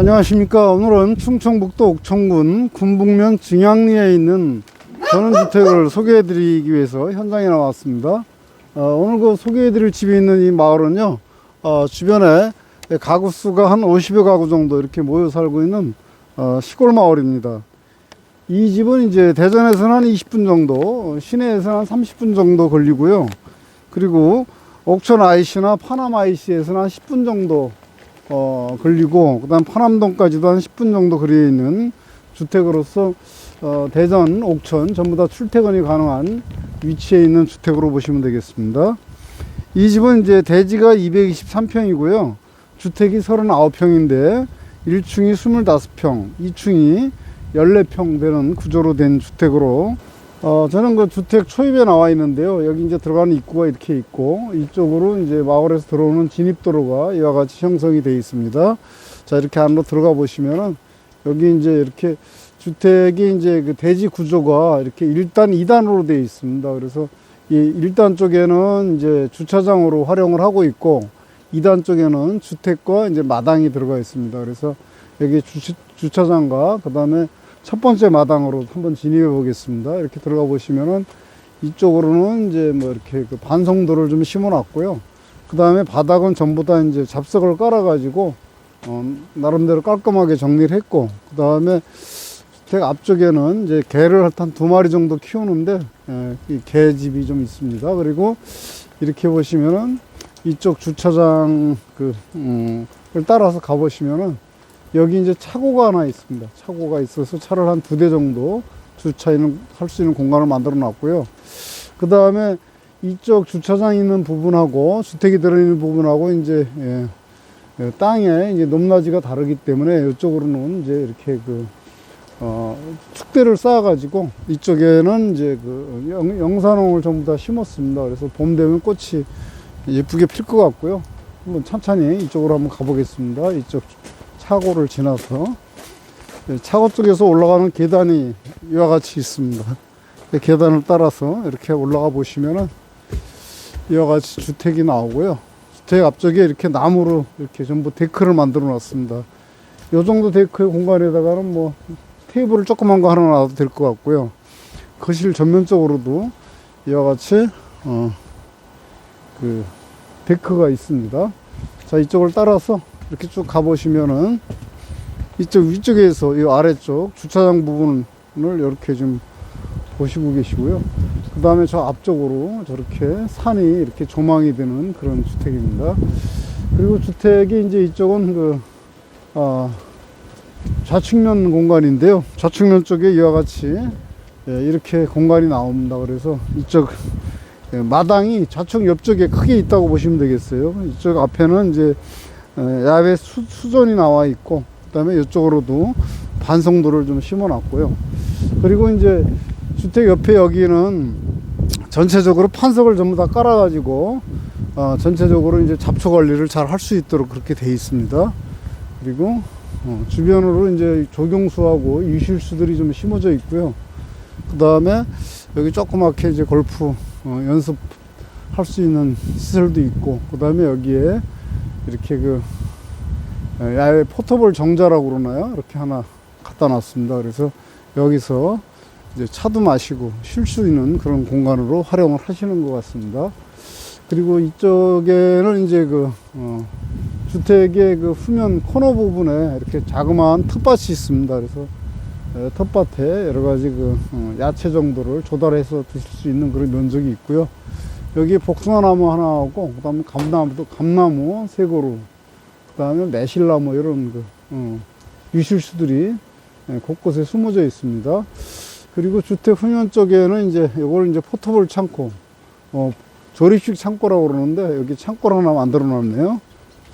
안녕하십니까. 오늘은 충청북도 옥천군 군북면 증양리에 있는 전원주택을 소개해 드리기 위해서 현장에 나왔습니다. 어, 오늘 그 소개해 드릴 집이 있는 이 마을은요, 어, 주변에 가구 수가 한 50여 가구 정도 이렇게 모여 살고 있는 어, 시골 마을입니다. 이 집은 이제 대전에서는 한 20분 정도, 시내에서는 한 30분 정도 걸리고요. 그리고 옥천 IC나 파남 IC에서는 한 10분 정도 어, 걸리고 그다음 파남동까지도 한 10분 정도 거리에 있는 주택으로서 어, 대전, 옥천 전부 다 출퇴근이 가능한 위치에 있는 주택으로 보시면 되겠습니다. 이 집은 이제 대지가 223평이고요. 주택이 39평인데 1층이 25평, 2층이 14평 되는 구조로 된 주택으로 어, 저는 그 주택 초입에 나와 있는데요. 여기 이제 들어가는 입구가 이렇게 있고, 이쪽으로 이제 마을에서 들어오는 진입도로가 이와 같이 형성이 되어 있습니다. 자, 이렇게 안으로 들어가 보시면은, 여기 이제 이렇게 주택이 이제 그 대지 구조가 이렇게 1단, 2단으로 되어 있습니다. 그래서 이 1단 쪽에는 이제 주차장으로 활용을 하고 있고, 2단 쪽에는 주택과 이제 마당이 들어가 있습니다. 그래서 여기 주, 주차장과 그 다음에 첫 번째 마당으로 한번 진입해 보겠습니다. 이렇게 들어가 보시면은 이쪽으로는 이제 뭐 이렇게 그 반송도를 좀 심어 놨고요. 그 다음에 바닥은 전부 다 이제 잡석을 깔아 가지고 어, 나름대로 깔끔하게 정리를 했고 그 다음에 주택 앞쪽에는 이제 개를 한 두 마리 정도 키우는데 예, 이 개집이 좀 있습니다. 그리고 이렇게 보시면은 이쪽 주차장 그, 음, 을 따라서 가보시면은 여기 이제 차고가 하나 있습니다. 차고가 있어서 차를 한 두 대 정도 주차할 수 있는 공간을 만들어 놨고요. 그 다음에 이쪽 주차장 있는 부분하고 주택이 들어있는 부분하고 이제 예, 예, 땅에 이제 높낮이가 다르기 때문에 이쪽으로는 이제 이렇게 그 어, 축대를 쌓아가지고 이쪽에는 이제 그 영, 영산홍을 전부 다 심었습니다. 그래서 봄 되면 꽃이 예쁘게 필 것 같고요. 한번 천천히 이쪽으로 한번 가보겠습니다. 이쪽 차고를 지나서 네, 차고 쪽에서 올라가는 계단이 이와 같이 있습니다. 이 계단을 따라서 이렇게 올라가 보시면은 이와 같이 주택이 나오고요. 주택 앞쪽에 이렇게 나무로 이렇게 전부 데크를 만들어 놨습니다. 요 정도 데크 공간에다가는 뭐 테이블을 조그만 거 하나 놔도 될 것 같고요. 거실 전면적으로도 이와 같이 어, 그 데크가 있습니다. 자 이쪽을 따라서 이렇게 쭉 가보시면은 이쪽 위쪽에서 이 아래쪽 주차장 부분을 이렇게 좀 보시고 계시고요. 그 다음에 저 앞쪽으로 저렇게 산이 이렇게 조망이 되는 그런 주택입니다. 그리고 주택이 이제 이쪽은 그, 아, 좌측면 공간인데요. 좌측면 쪽에 이와 같이 예, 이렇게 공간이 나옵니다. 그래서 이쪽 예, 마당이 좌측 옆쪽에 크게 있다고 보시면 되겠어요. 이쪽 앞에는 이제 에, 야외 수, 수전이 나와 있고 그다음에 이쪽으로도 반송도를 좀 심어 놨고요. 그리고 이제 주택 옆에 여기는 전체적으로 판석을 전부 다 깔아 가지고 어, 전체적으로 이제 잡초 관리를 잘 할 수 있도록 그렇게 돼 있습니다. 그리고 어, 주변으로 이제 조경수하고 유실수들이 좀 심어져 있고요. 그 다음에 여기 조그맣게 이제 골프 어, 연습할 수 있는 시설도 있고, 그 다음에 여기에 이렇게 그 에, 야외 포터볼 정자라고 그러나요? 이렇게 하나 갖다 놨습니다. 그래서 여기서 이제 차도 마시고 쉴 수 있는 그런 공간으로 활용을 하시는 것 같습니다. 그리고 이쪽에는 이제 그 어, 주택의 그 후면 코너 부분에 이렇게 자그마한 텃밭이 있습니다. 그래서 에, 텃밭에 여러 가지 그 어, 야채 정도를 조달해서 드실 수 있는 그런 면적이 있고요. 여기 복숭아나무 하나하고 그다음에 감나무도 감나무 세 그루, 그다음에 매실나무 이런 그 어, 유실수들이 예, 곳곳에 숨어져 있습니다. 그리고 주택 후면 쪽에는 이제 이걸 이제 포터블 창고, 어, 조립식 창고라고 그러는데 여기 창고를 하나 만들어 놨네요.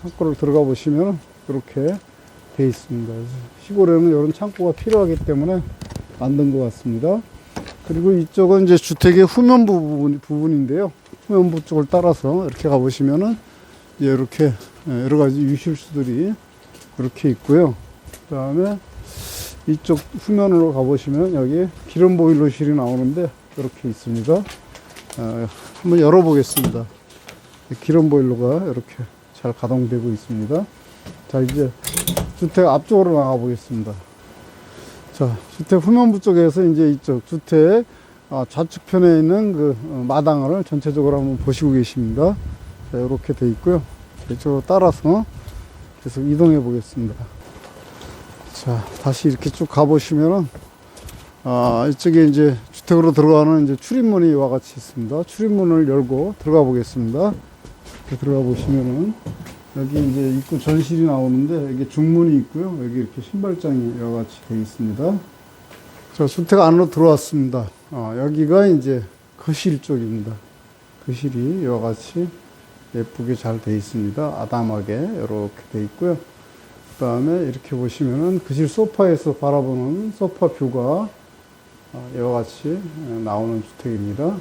창고를 들어가 보시면 이렇게 돼 있습니다. 시골에는 이런 창고가 필요하기 때문에 만든 것 같습니다. 그리고 이쪽은 이제 주택의 후면부 부분, 부분인데요. 후면부 쪽을 따라서 이렇게 가보시면은 이렇게 예, 여러 가지 유실수들이 이렇게 있고요. 그 다음에 이쪽 후면으로 가보시면 여기 기름 보일러실이 나오는데 이렇게 있습니다. 어, 한번 열어보겠습니다. 기름 보일러가 이렇게 잘 가동되고 있습니다. 자, 이제 주택 앞쪽으로 나가 보겠습니다. 자, 주택 후면부 쪽에서 이제 이쪽 주택 아, 좌측편에 있는 그 어, 마당을 전체적으로 한번 보시고 계십니다. 자, 이렇게 돼 있고요. 자, 이쪽으로 따라서 계속 이동해 보겠습니다. 자, 다시 이렇게 쭉 가보시면은, 아, 이쪽에 이제 주택으로 들어가는 이제 출입문이 이와 같이 있습니다. 출입문을 열고 들어가 보겠습니다. 들어가 보시면은, 여기 이제 입구 전실이 나오는데, 여기 중문이 있고요. 여기 이렇게 신발장이 이와 같이 되어 있습니다. 자, 주택 안으로 들어왔습니다. 아, 여기가 이제 거실 쪽입니다. 거실이 이와 같이 예쁘게 잘 되어 있습니다. 아담하게 이렇게 되어 있고요. 그 다음에 이렇게 보시면은 거실 소파에서 바라보는 소파 뷰가 아, 이와 같이 나오는 주택입니다.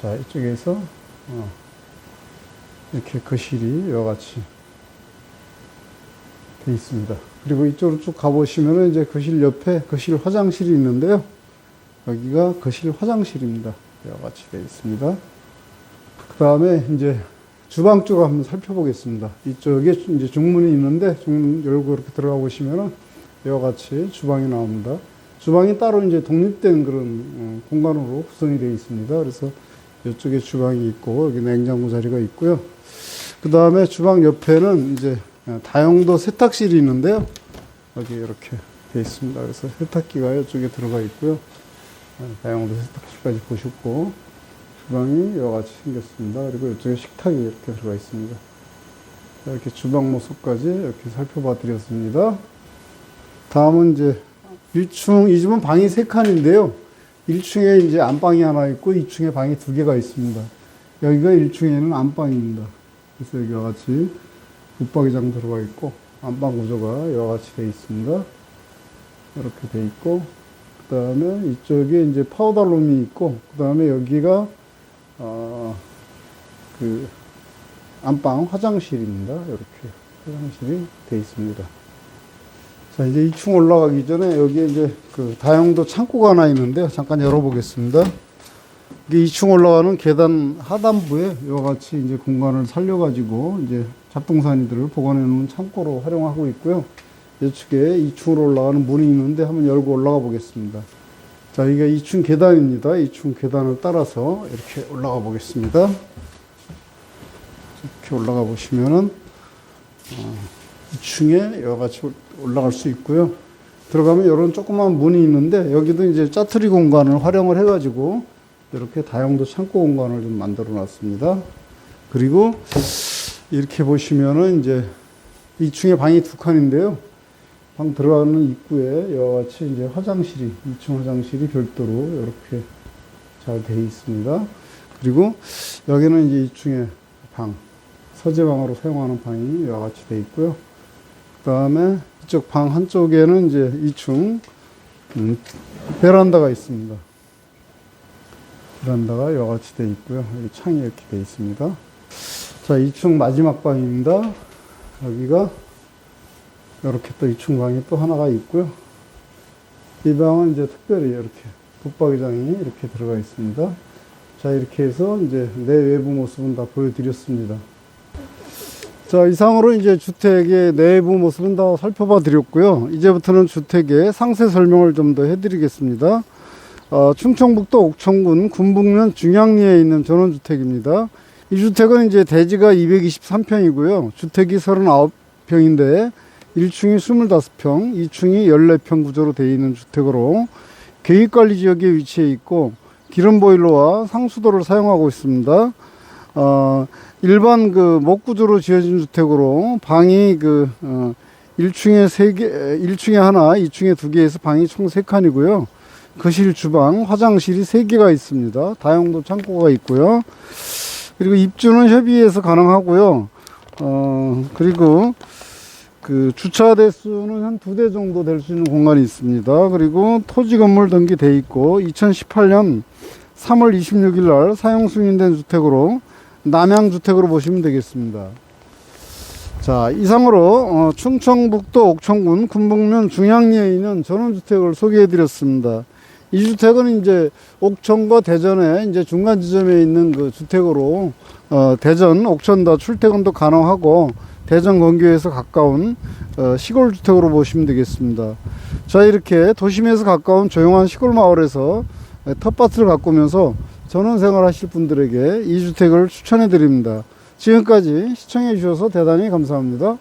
자, 이쪽에서 어, 이렇게 거실이 이와 같이 되어 있습니다. 그리고 이쪽으로 쭉 가보시면은 이제 거실 옆에 거실 화장실이 있는데요. 여기가 거실 화장실입니다. 이와 같이 되어 있습니다. 그 다음에 이제 주방 쪽을 한번 살펴보겠습니다. 이쪽에 이제 중문이 있는데 중문 열고 이렇게 들어가 보시면은 이와 같이 주방이 나옵니다. 주방이 따로 이제 독립된 그런 어, 공간으로 구성이 되어 있습니다. 그래서 이쪽에 주방이 있고 여기 냉장고 자리가 있고요. 그 다음에 주방 옆에는 이제 다용도 세탁실이 있는데요. 여기 이렇게 되어 있습니다. 그래서 세탁기가 이쪽에 들어가 있고요. 어, 다용도 세탁실까지 보셨고 주방이 이와 같이 생겼습니다. 그리고 이쪽에 식탁이 이렇게 들어가 있습니다. 자, 이렇게 주방 모습까지 이렇게 살펴봐 드렸습니다. 다음은 이제 1층, 이 집은 방이 3칸인데요. 1층에 이제 안방이 하나 있고 2층에 방이 두 개가 있습니다. 여기가 1층에는 안방입니다. 그래서 여기와 같이 붙박이장 들어가 있고 안방 구조가 이와 같이 되어 있습니다. 이렇게 되어 있고 그 다음에 이쪽에 이제 파우더룸이 있고 그 다음에 여기가 어, 그 안방 화장실입니다. 이렇게 화장실이 되어 있습니다. 자 이제 2층 올라가기 전에 여기에 이제 그 다용도 창고가 하나 있는데요. 잠깐 열어보겠습니다. 이게 2층 올라가는 계단 하단부에 이와 같이 이제 공간을 살려가지고 이제 잡동사니들을 보관해 놓은 창고로 활용하고 있고요. 이쪽에 2층으로 올라가는 문이 있는데 한번 열고 올라가 보겠습니다. 자, 이게 2층 계단입니다. 2층 계단을 따라서 이렇게 올라가 보겠습니다. 이렇게 올라가 보시면은, 어, 2층에 여러 가지 올라갈 수 있고요. 들어가면 이런 조그만 문이 있는데, 여기도 이제 짜투리 공간을 활용을 해가지고, 이렇게 다용도 창고 공간을 좀 만들어 놨습니다. 그리고 이렇게 보시면은 이제 2층에 방이 두 칸인데요. 방 들어가는 입구에 이와 같이 이제 화장실이, 2층 화장실이 별도로 이렇게 잘 되어 있습니다. 그리고 여기는 이제 2층에 방, 서재방으로 사용하는 방이 이와 같이 되어 있고요. 그 다음에 이쪽 방 한쪽에는 이제 2층 음, 베란다가 있습니다. 베란다가 이와 같이 되어 있고요. 여기 창이 이렇게 되어 있습니다. 자, 2층 마지막 방입니다. 여기가 이렇게 또 2층 방이 또 하나가 있고요. 이 방은 이제 특별히 이렇게 붙박이장이 이렇게 들어가 있습니다. 자, 이렇게 해서 이제 내 외부 모습은 다 보여드렸습니다. 자, 이상으로 이제 주택의 내부 모습은 다 살펴봐 드렸고요. 이제부터는 주택의 상세 설명을 좀 더 해드리겠습니다. 어, 충청북도 옥천군 군북면 중양리에 있는 전원주택입니다. 이 주택은 이제 대지가 223평이고요. 주택이 39평인데 1층이 25평, 2층이 14평 구조로 되어 있는 주택으로 계획관리 지역에 위치해 있고 기름 보일러와 상수도를 사용하고 있습니다. 어, 일반 그 목구조로 지어진 주택으로 방이 그 어, 1층에 3개, 1층에 하나, 2층에 2개에서 방이 총 3칸이고요. 거실, 주방, 화장실이 3개가 있습니다. 다용도 창고가 있고요. 그리고 입주는 협의해서 가능하고요. 어, 그리고 그 주차 대수는 한 두 대 정도 될 수 있는 공간이 있습니다. 그리고 토지 건물 등기 돼 있고 2018년 3월 26일 날 사용 승인된 주택으로 남양 주택으로 보시면 되겠습니다. 자, 이상으로 어, 충청북도 옥천군 군북면 중양리에 있는 전원주택을 소개해 드렸습니다. 이 주택은 이제 옥천과 대전에 이제 중간 지점에 있는 그 주택으로 어, 대전, 옥천 다 출퇴근도 가능하고 대전 건교에서 가까운 어, 시골 주택으로 보시면 되겠습니다. 자 이렇게 도심에서 가까운 조용한 시골 마을에서 텃밭을 가꾸면서 전원 생활하실 분들에게 이 주택을 추천해 드립니다. 지금까지 시청해 주셔서 대단히 감사합니다.